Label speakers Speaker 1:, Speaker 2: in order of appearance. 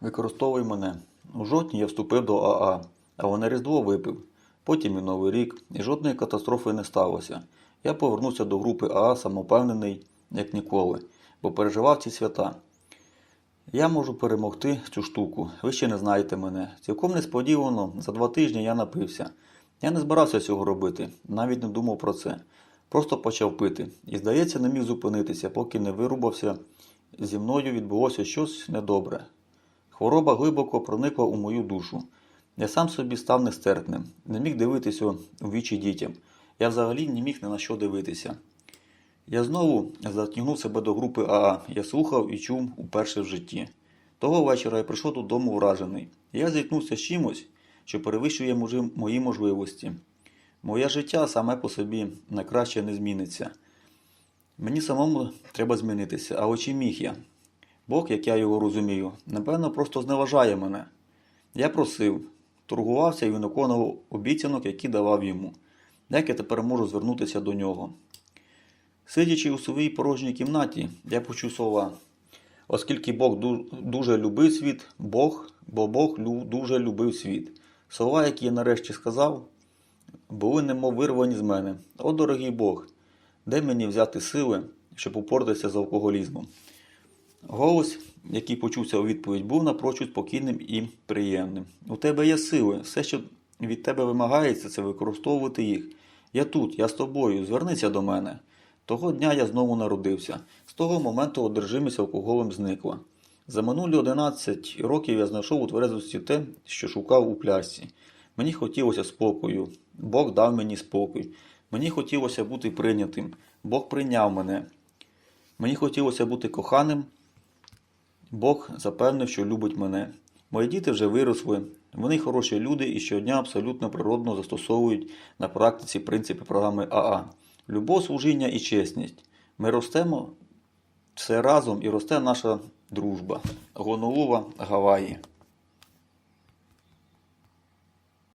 Speaker 1: Використовуй мене. У жовтні я вступив до АА, а на Різдво випив. Потім і Новий рік, і жодної катастрофи не сталося. Я повернувся до групи АА самопевнений, як ніколи, бо переживав ці свята. Я можу перемогти цю штуку. Ви ще не знаєте мене. Цілком несподівано, за два тижні я напився. Я не збирався цього робити, навіть не думав про це. Просто почав пити. І, здається, не міг зупинитися, поки не вирубався. Зі мною відбулося щось недобре. Хвороба глибоко проникла у мою душу. Я сам собі став нестерпним, не міг дивитися у вічі дітям. Я взагалі не міг ні на що дивитися. Я знову затягнув себе до групи АА. Я слухав і чув уперше в житті. Того вечора я прийшов додому вражений. Я зіткнувся з чимось, що перевищує мої можливості. Моє життя саме по собі на краще не зміниться. Мені самому треба змінитися, а чи міг я? Бог, як я його розумію, напевно, просто зневажає мене. Я просив, торгувався і виконував обіцянок, які давав йому. Як я тепер можу звернутися до нього? Сидячи у своїй порожній кімнаті, я почув слова. Оскільки Бог дуже любив світ, Бог, бо Бог дуже любив світ. Слова, які я нарешті сказав, були немов вирвані з мене. О, дорогий Бог, де мені взяти сили, щоб упоратися з алкоголізмом? Голос, який почувся у відповідь, був напрочуд спокійним і приємним. У тебе є сили, все, що від тебе вимагається, це використовувати їх. Я тут, я з тобою, звернися до мене. Того дня я знову народився. З того моменту одержимість алкоголем зникла. За минулі 11 років я знайшов у тверезості те, що шукав у плясці. Мені хотілося спокою. Бог дав мені спокій. Мені хотілося бути прийнятим. Бог прийняв мене. Мені хотілося бути коханим. Бог запевнив, що любить мене. Мої діти вже виросли, вони хороші люди і щодня абсолютно природно застосовують на практиці принципи програми АА. Любов, служіння і чесність. Ми ростемо все разом і росте наша дружба. Гонолова Гаваї.